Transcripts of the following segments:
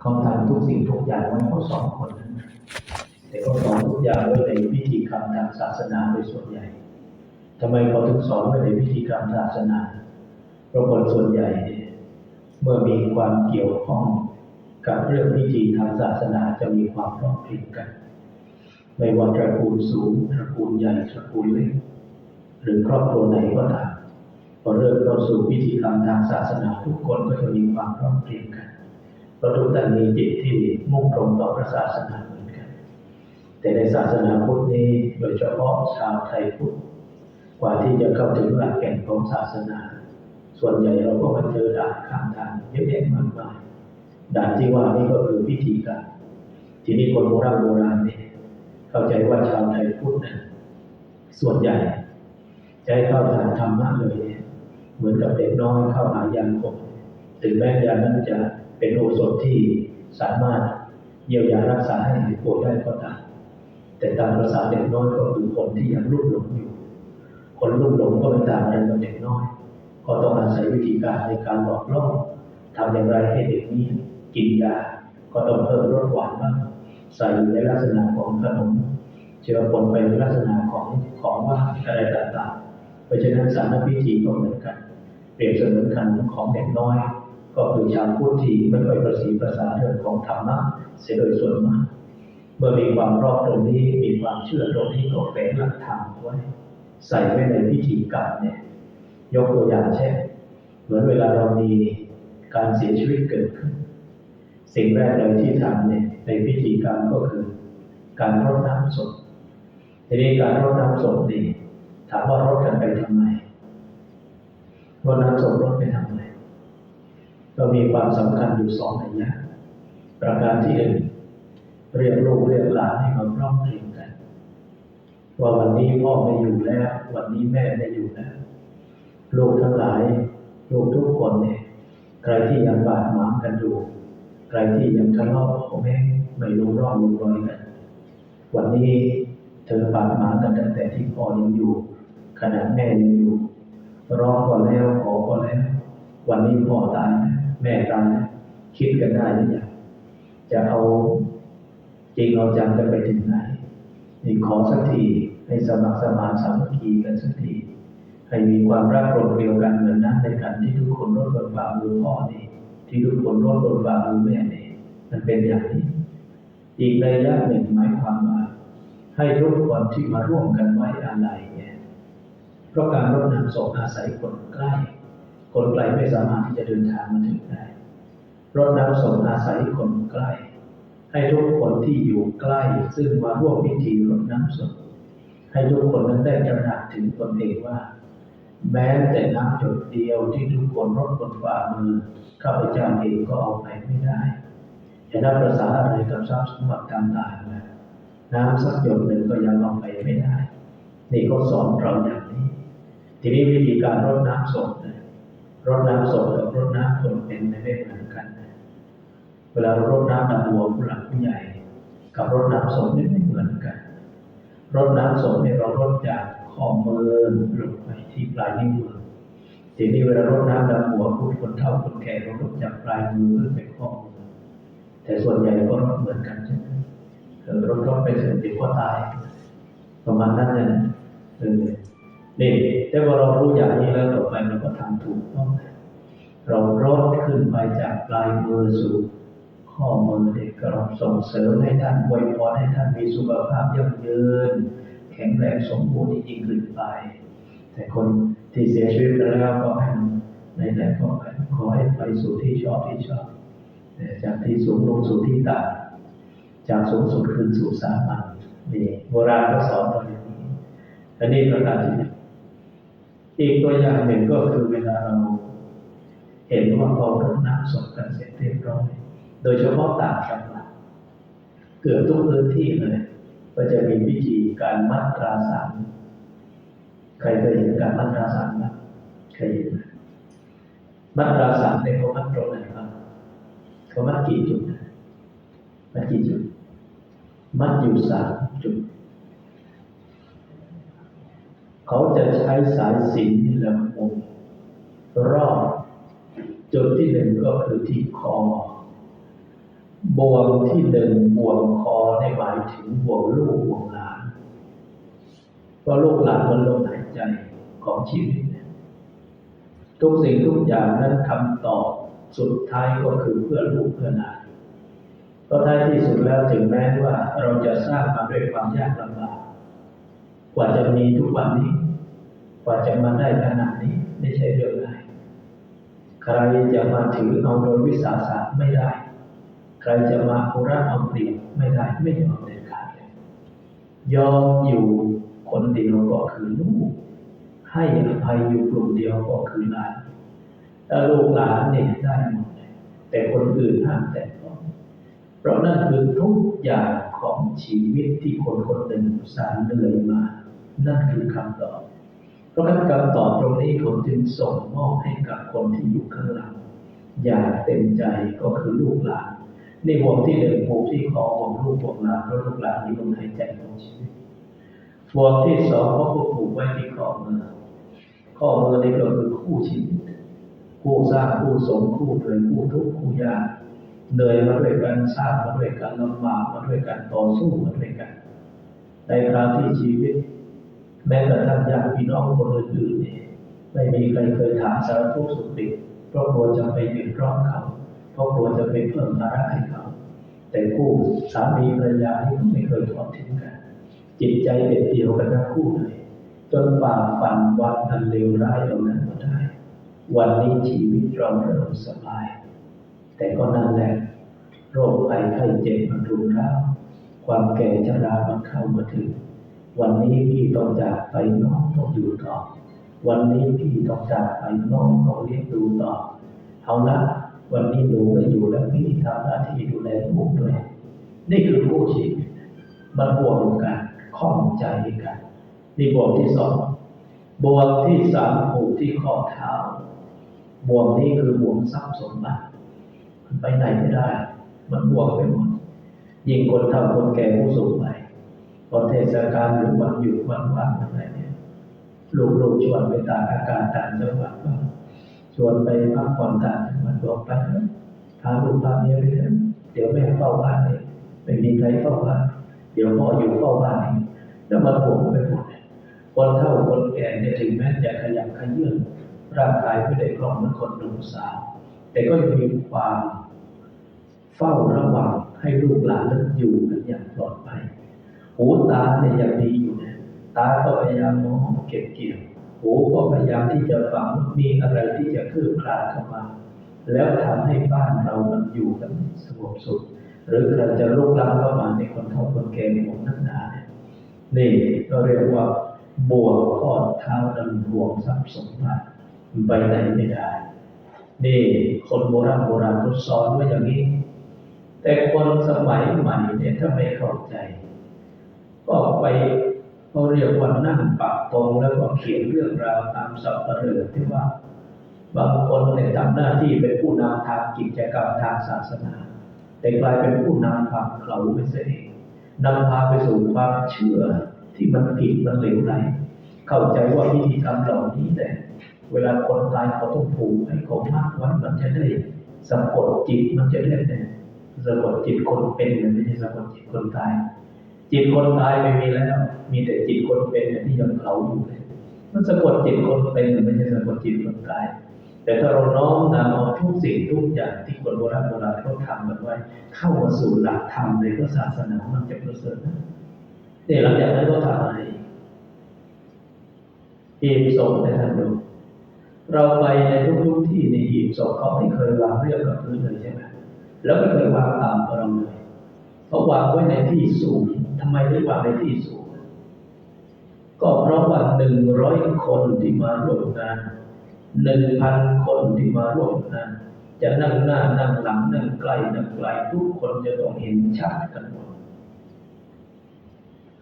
เขาทำทุกสิ่งทุกอย่างไว้เขาสองคน แต่เขาสอนทุกอย่างไว้ในพิธีกรรมทางศาสนาโดยส่วนใหญ่ทำไมเขาถึงสอนไว้ในพิธีกรรมศาสนาเพราะคนส่วนใหญ่ เมื่อมีความเกี่ยวข้องกับเรื่องพิธีทางศาสนาจะมีความร้อมเพรียงกัน ไม่ว่าตระกูลสูงตระกูลใหญ่ตระกูลเล็กหรือครอบครัวไหนก็ตามพอเริ่มเข้าสู่พิธีกรรมทางศาสนาทุกคนก็จะมีความร้อมเพรียงกัน เพราะทุกท่านมีจิตที่มุ่งตรงต่อพระศาสนาเหมือนกัน แต่ในศาสนาพุทธนี้โดยเฉพาะชาวไทยพุทธกว่าที่จะเข้าถึงหลักแก่นของศาสนา ส่วนใหญ่เราก็มาเจอด่านข้างทางเยอะแยะมากมายด่านที่ว่านี่ก็คือพิธีการทีนี้คนโบราณโบราณเนี่ยเข้าใจว่าชาวไทยพุทธนี่ยส่วนใหญ่จะให้เข้าทางธรรมะเลย เหมือนกับเด็กน้อยเข้าหายานคมถึงแม้ยานั้นจะ เป็นโอสถที่สามารถเยียวยารักษาให้หายป่วยได้ก็ตามแต่ตามภาษาเด็กน้อยก็คือคนที่ยังรุ่มหลงอยู่ คนรุ่มหลงก็ไม่ต่างอะไรกับเด็กน้อย ก็ต้องอาศัยวิธีการในการหลอกล่อทำอย่างไรให้เด็กนี้กินยา ก็ต้องเพิ่มรสหวานบ้างใส่อยู่ในลักษณะของขนมเชื้อปนไปในลักษณะของของว่างอะไรต่างๆ เพราะฉะนั้นสารพิธีก็เหมือนกัน เปรียบเสมือนขนของเด็กน้อย ก็คือชาวพุทธที่ไม่ค่อยประสีภาษาเรื่องของธรรมะเสียโดยส่วนมาก เมื่อมีความรอบตรงนี้มีความเชื่อตรงนี้ก็แฝงหลักธรรมไว้ใส่ไว้ในพิธีกรรมเนี่ยยกตัวอย่างเช่นเหมือนเวลาเรามีการเสียชีวิตเกิดขึ้น สิ่งแรกเลยที่ทำเนี่ยในพิธีกรรมก็คือการรดน้ำศพทีนี้การรดน้ำศพนี่ถามว่ารดกันไปทำไมรดน้ำศพรดไปทำไม ก็มีความสำคัญอยู่สองในยยะประการที่หนึ่งเรียกลูกเรียกหลานให้มาพร้อมเพรียงกัน ว่าวันนี้พ่อไม่อยู่แล้ว วันนี้แม่ไม่อยู่แล้วลูกทั้งหลายลูกทุกคนเนี่ยใครที่ยังบาดหมางกันอยู่ ใครที่ยังทะเลาะพ่อแม่ไม่รู้รองรู้รอยกัน วันนี้เธอบาดหมางกันตั้งแต่ที่พ่อยังอยู่ขณะแม่ยังอยู่ร้องก็แล้วขอก็แล้ว วันนี้พ่อตายนะ แม่ตายคิดกันได้หรือยังจะเอาจริงเอาจังกันไปถึงไหนนี่ขอสักทีให้สมัครสมานสามัคคีกันสักทีให้มีความรักโกรธเกลียวกันเหมือนนั้นในการที่ทุกคนรดบนฝ่ามือพ่อนี่ที่ทุกคนรดบนฝ่ามือแม่นี่มันเป็นอย่างนี้ อีกในยะหนึ่งหมายความว่าให้ทุกคนที่มาร่วมกันไว้อะไรเนี่ยเพราะการรดน้ำศพอาศัยคนใกล้ คนไกลไม่สามารถที่จะเดินทางมาถึงได้รดน้ำศพอาศัยคนใกล้ ให้ทุกคนที่อยู่ใกล้ ซึ่งมาร่วมพิธีรดน้ำศพให้ทุกคนนั้นได้ตระหนักถึงตนเองว่า แม้แต่น้ำหยดเดียวที่ทุกคนรดบนฝ่ามือข้าพเจ้าเองก็เอาไปไม่ได้จะนับภาษาอะไรกับทรัพย์สมบัติต่างๆนะน้ำสักหยดหนึ่งก็ยังเอาไปไม่ได้ นี่ก็สอนเราอย่างนี้ ทีนี้วิธีการรดน้ำศพนะ รดน้ำศพกับรดน้ำคนเป็นไม่เหมือนกัน เวลารดน้ำดำหัวผู้หลักผู้ใหญ่ กับรดน้ำศพนี่ไม่เหมือนกันรดน้ำศพเนี่ยเรารดจากข้อมือลงไปที่ปลายนิ้วมือทีนี้เวลารดน้ำดำหัวผู้คนเฒ่าคนแก่เรารดจากปลายมือขึ้นไปข้อมือแต่ส่วนใหญ่ก็รดเหมือนกันใช่ไหมเออรดรดไปสร็จเดียวก็ตาย ประมาณนั้นเนี่ยนะเออนี่แต่พอเรารู้อย่างนี้แล้ว ทำถูกต้อง เรารดขึ้นไปจากปลายมือสู่ข้อมือเด็กก็เราส่งเสริมให้ท่านอวยพรให้ท่านมีสุขภาพยั่งยืน แข็งแรงสมบูรณ์ยิ่งขึ้นไป แต่คนที่เสียชีวิตไปแล้วก็ให้ในไหนก็ขอให้ไปสู่ที่ชอบที่ชอบจากที่สูงลงสู่ที่ต่ำจากสูงสุดขึ้นสู่สามัญนี่โบราณก็สอนเราอย่างนี้อันนี้ประการที่หนึ่ง อีกตัวอย่างหนึ่งก็คือเวลาเราเห็นว่าพอรดน้ำศพกันเสร็จเรียบร้อย โดยเฉพาะต่างจังหวัดเกือบทุกพื้นที่เลย ก็จะมีพิธีการมัดตราสารใครเคยเห็นการมัดตราสารไหมเคยเห็นไหมมัดตราสารเนี่ยเขามัดตรงไหนบ้างเขามัดกี่จุดนะมัดกี่จุด มัดอยู่สามจุด เขาจะใช้สายสิญจนและวงรอบจุดที่หนึ่งก็คือที่คอบ่วงที่หนึ่งบ่วงคอในหมายถึงบ่วงลูกบ่วงหลานเพราะลูกหลานมันลมหายใจของชีวิตทุกสิ่งทุกอย่างนั้นคำตอบสุดท้ายก็คือเพื่อลูกเพื่อหลานเพราะท้ายที่สุดแล้วถึงแม้ว่าเราจะสร้างมาด้วยความยากลำบากกว่าจะมีทุกวันนี้ กว่าจะมาได้ขนาดนี้ไม่ใช่เรื่องง่ายใครจะมาถือเอาโดยวิสาสะไม่ได้ ใครจะมาโคราเอาเปรียบไม่ได้ไม่ยอมเด็ดขาดเลยยอมอยู่คนเดียวก็คือลูก ให้อภัยอยู่กลุ่มเดียวก็คือหลานถ้าลูกหลานเนี่ยได้หมดเลยแต่คนอื่นห้ามแต่ต้องเพราะนั่นคือทุกอย่างของชีวิตที่คนคนหนึ่งสารเหนื่อยมา นั่นคือคำตอบ เพราะงั้นคำตอบตรงนี้ผมจึงส่งมอบให้กับคนที่อยู่ข้างหลังอย่างเต็มใจก็คือลูกหลานในห่วงที่หนึ่งห่วงที่คอห่วงลูกห่วงหลานเพราะลูกหลานนี้ลมหายใจของชีวิตห่วงที่สองก็ผูกผูกไว้ที่ข้อมือข้อมือนี่ก็คือคู่ชีวิตคู่สร้างคู่สมคู่เหนื่อยคู่ทุกข์คู่ยากเหนื่อยมาด้วยกันสร้างมาด้วยกันลำบากมาด้วยกันต่อสู้มาด้วยกันในคราวที่ชีวิต แม้กระทั่งญาติพี่น้องคนอื่นๆเนี่ยไม่มีใครเคยถามสารทุกข์สุขดิบเพราะกลัวจะไปเดือดร้อนเขา เพราะกลัวจะไปเพิ่มภาระให้เขา แต่คู่สามีภรรยานี่ไม่เคยทอดทิ้งกัน จิตใจเด็ดเดียวกันทั้งคู่เลยจนฝ่าฟันวันอันเลวร้ายเหล่านั้นมาได้ วันนี้ชีวิตเราเริ่มสบาย แต่ก็นั่นแหละโรคภัยไข้เจ็บมันรุมเร้าความแก่ชรามันเข้ามาถึง วันนี้พี่ต้องจากไปน้องต้องอยู่ต่อ วันนี้พี่ต้องจากไปน้องต้องเลี้ยงดูต่อ เอาละวันนี้หนูไม่อยู่แล้วพี่ทำหน้าที่ดูแลลูกด้วย นี่คือผู้ชีวิตมันบวกกันข้องใจกันนี่บวกที่สองบวกที่สามผูกที่ข้อเท้าบวกนี้คือบวกทรัพย์สมบัติมันไปไหนไม่ได้ มันบวกไปหมดยิ่งคนเฒ่าคนแก่ผู้สูงวัย พอเทศกาลหรือวันหยุดวันว่างอะไรเนี่ยลูกๆชวนไปตากอากาศต่างจังหวัดบ้างชวนไปพักผ่อนต่างจังหวัดบอกไปนะพาลูกพาเมียไปเถอะเดี๋ยวแม่เฝ้าบ้านเองไม่มีใครเฝ้าบ้านเดี๋ยวพ่ออยู่เฝ้าบ้านเองแล้วมันห่วงไปหมดคนเฒ่าคนแก่เนี่ยถึงแม้จะขยับขยื่นร่างกายไม่ได้คล่องเหมือนคนหนุ่มสาวแต่ก็ยังมีความเฝ้าระวังให้ลูกหลานนั้นอยู่กันอย่างปลอด หูตาเนี่ยยังดีอยู่นะตาก็พยายามมองเก็บเกี่ยวหูก็พยายามที่จะฟังมีอะไรที่จะคืบคลานเข้ามา แล้วทำให้บ้านเรามันอยู่กันสงบสุขหรือใครจะลุกล้ำเข้ามาในคนเฒ่าคนแก่ของนักหนาเนี่ยนี่ก็เรียกว่าบวกข้อเท้าดันบวกทรัพย์สมบัติไปไหนไม่ได้ นี่คนโบราณโบราณเขาสอนไว้อย่างนี้ แต่คนสมัยใหม่เนี่ยถ้าไม่เข้าใจ ก็ไปเขาเรียกว่านั่งปักตรงแล้วก็เขียนเรื่องราวตามสับปะเรือที่ว่า บางคนเนี่ยทำหน้าที่เป็นผู้นำทางกิจกรรมทางศาสนา แต่กลายเป็นผู้นำความเขาไปเสียเองนำพาไปสู่ความเชื่อที่มันผิดมันเหลวไหลเข้าใจว่าพิธีกรรมเหล่านี้แต่เวลาคนตายเขาต้องผูกให้เขามากไว้มันจะได้สะกดจิตมันจะได้เนี่ยสะกดจิตคนเป็นมันไม่ใช่สะกดจิตคนตาย จิตคนตายไม่มีแล้ว มีแต่จิตคนเป็นที่ยังเขาอยู่เลยมันสะกดจิตคนเป็นไม่ใช่สะกดจิตคนตาย แต่ถ้าเราน้อมนำเอาทุกสิ่งทุกอย่างที่คนโบราณโบราณเขาทำกันไว้ เข้ามาสู่หลักธรรมในพระศาสนามันจะประเสริฐนะเนี่หลังจากนั้นก็ทำอะไรอีกศพในท่านดูเราไปในทุกๆที่ในอีกศพเขาไม่เคยวางเรียบกับพื้นเลยใช่ไหมแล้วไม่เคยวางตามเราเลยเขาวางไว้ในที่สูง ทำไมถึงวางในที่สูง ก็เพราะว่าหนึ่งร้อยคนที่มาร่วมงานหนึ่งพันคนที่มาร่วมงานจะนั่งหน้านั่งหลังนั่งใกล้นั่งไกลทุกคนจะต้องเห็นชัดกันหมด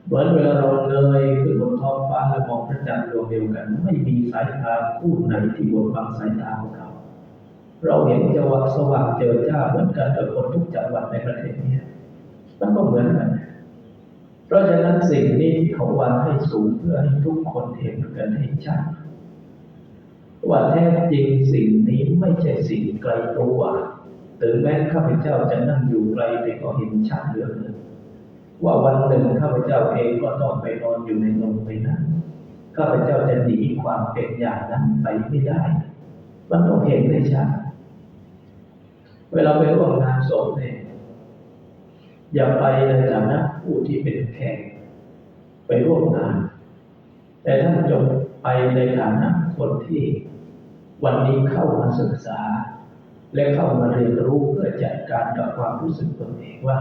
เหมือนเวลาเราเงยขึ้นบนท้องฟ้าแล้วมองพระจันทร์ดวงเดียวกัน ไม่มีสายตาคู่ไหนที่บดบังสายตาของเราเราเห็นจะว่าสว่างเจอจ้าเหมือนกันกับคนทุกจังหวัดในประเทศนี้มันก็เหมือนกัน เพราะฉะนั้นสิ่งนี้ที่เขาวางให้สูงเพื่อให้ทุกคนเห็นกันให้ชัดว่าแท้จริงสิ่งนี้ไม่ใช่สิ่งไกลตัวถึงแม้ข้าพเจ้าจะนั่งอยู่ไกลแต่ก็เห็นชัดเหลือเกินว่าวันหนึ่งข้าพเจ้าเองก็ต้องไปนอนอยู่ในโรงไปนั้นข้าพเจ้าจะหนีความเป็นอย่างนั้นไปไม่ได้ มันต้องเห็นได้ชัด เวลาไปร่วมงานศพเนี่ย อย่าไปในฐานะผู้ที่เป็นแขกไปร่วมงาน แต่ท่านจงไปในฐานะคนที่วันนี้เข้ามาศึกษา และเข้ามาเรียนรู้เพื่อจัดการกับความรู้สึกตนเองว่า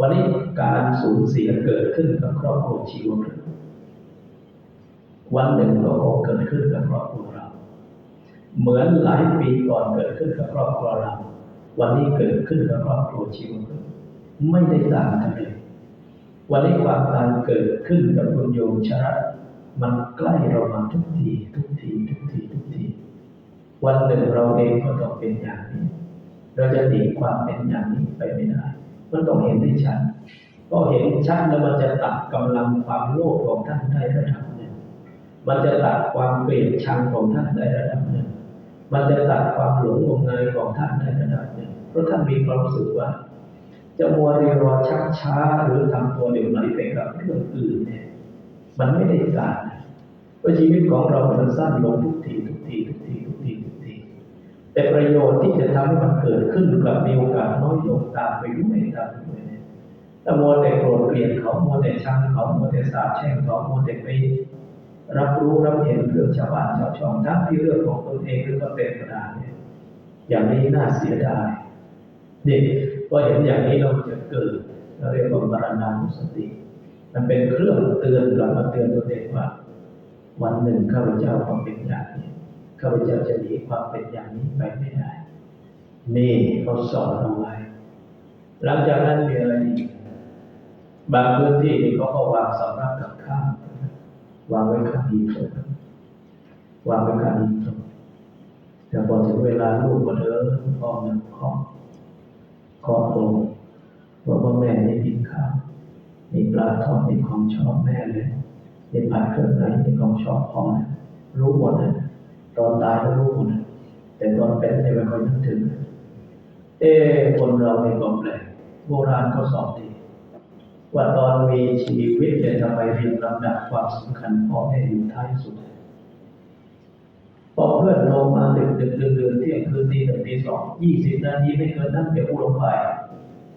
วันนี้การสูญเสียเกิดขึ้นกับครอบครัวชีวมนุษย์วันหนึ่งก็คงเกิดขึ้นกับครอบครัวเรา เหมือนหลายปีก่อนเกิดขึ้นกับครอบครัวเรา วันนี้เกิดขึ้นกับครอบครัวชีวมนุษย์ ไม่ได้ต่างกันเลยวันนี้ความตายเกิดขึ้นกับคุณโยมชระมันใกล้เรามาทุกทีทุกทีทุกทีทุกทีวันหนึ่งเราเองก็ต้องเป็นอย่างนี้ เราจะหนีความเป็นอย่างนี้ไปไม่ได้มันต้องเห็นได้ชัดก็เห็นชัดแล้วมันจะตัดกำลังความโลภของท่านได้ระดับหนึ่งมันจะตัดความเกลียดชังของท่านได้ระดับหนึ่งมันจะตัดความหลงงมงายของท่านได้ระดับหนึ่งเพราะท่านมีความรู้สึกว่า จะมัวเรียรอชักช้าหรือทำตัวเดี๋ยวไหลไปกับเรื่องอื่นเนี่ย มันไม่ได้การนะเพราะชีวิตของเรามันสั้นลงทุกทีทุกทีทุกทีทุกทีทุกทีแต่ประโยชน์ที่จะทำให้มันเกิดขึ้นกับมีโอกาสน้อยลงตามไปด้วยตามไปด้วยเนี่ยถ้ามัวแต่โกรธเกลียดเขามัวแต่ชังเขามัวแต่สาปแช่งเขามัวแต่ไปรับรู้รับเห็นเรื่องชาวบ้านชาวช่องทั้งที่เรื่องของตนเองหรือก็เป็นประดาเนี่ยอย่างนี้น่าเสียดาย นี่พอเห็นอย่างนี้เราจะเกิดเราเรียกว่าบารณานุสติ มันเป็นเครื่องเตือนกลับมาเตือนตัวเองว่า วันหนึ่งข้าพเจ้าต้องเป็นอย่างนี้ข้าพเจ้าจะหนีความเป็นอย่างนี้ไปไม่ได้ นี่เขาสอนเอาไว้หลังจากนั้นมีอะไรอีกบางพื้นที่นี่เขาก็วางสำรับกับข้าววางไว้ข้างดีโถวางไว้ข้างดีโถแต่พอถึงเวลาลูกก็เดินพ่อมันเคาะเคาะลงบอกว่าแม่ได้กินข้าวนี่ปลาทอดนี่ของชอบแม่เลยนี่ผัดเครื่องในนี่ของชอบพ่อนะรู้หมดนะตอนตายก็รู้หมดนะแต่ตอนเป็นไม่ค่อยนึกถึง เอ้คนเราในกองแปลกโบราณเขาสอนดี ว่าตอนมีชีวิตเนี่ยทำไมเรียงลำดับความสำคัญพ่อแม่อยู่ท้ายสุด พอเพื่อนโทรมาดึกดึกดื่นดื่นเที่ยงคืนตีหนึ่งตีสองยี่สิบนาทีไม่เกินนั้นเดี๋ยวกูลงไป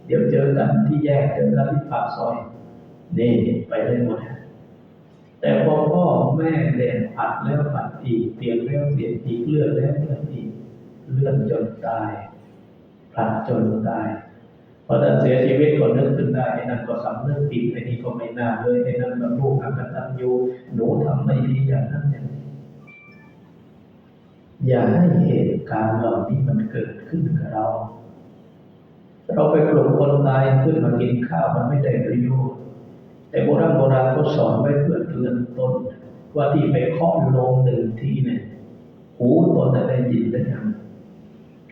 เดี๋ยวเจอกันที่แยกเจอกันที่ปากซอยนี่ไปได้หมดแต่พอพ่อแม่เรียนผัดแล้วผัดอีกเปลี่ยนแล้วเปลี่ยนอีกเลื่อนแล้วเลื่อนอีกเลื่อนจนตายผลัดจนตายพอท่านเสียชีวิตก็นึกขึ้นได้ไอ้นั่นก็สำนึกผิดไอ้นี่ก็ไม่น่าเลยไอ้นั่นก็ลูกอักตันยูหนูทำไม่ดีอย่างนั้นอย่างนี้ อย่าให้เหตุการณ์เหล่านี้มันเกิดขึ้นกับเรา เราไปปลุกคนตายขึ้นมากินข้าวมันไม่ได้ประโยชน์ แต่โบราณโบราณก็สอนไว้เพื่อเตือนตนว่าที่ไปเคาะลงหนึ่งทีเนี่ยหูตนน่ะได้ยินได้ยัง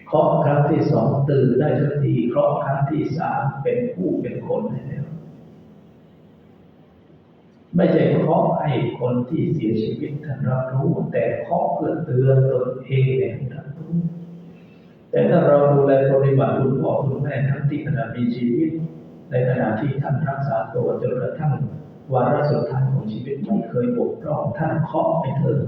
เคาะครั้งที่สองตื่นได้สักทีเคาะครั้งที่สามเป็นผู้เป็นคนได้แล้ว ไม่ใช่เคาะให้คนที่เสียชีวิตท่านรับรู้ แต่เคาะเพื่อเตือนตนเองให้ท่านรู้แต่ถ้าเราดูแลปฏิบัติคุณพ่อคุณแม่ทั้งที่ขณะมีชีวิต ในขณะที่ท่านรักษาตัวจนกระทั่งวาระสุดท้ายของชีวิตไม่เคยบกพร่องท่านเคาะให้เธอ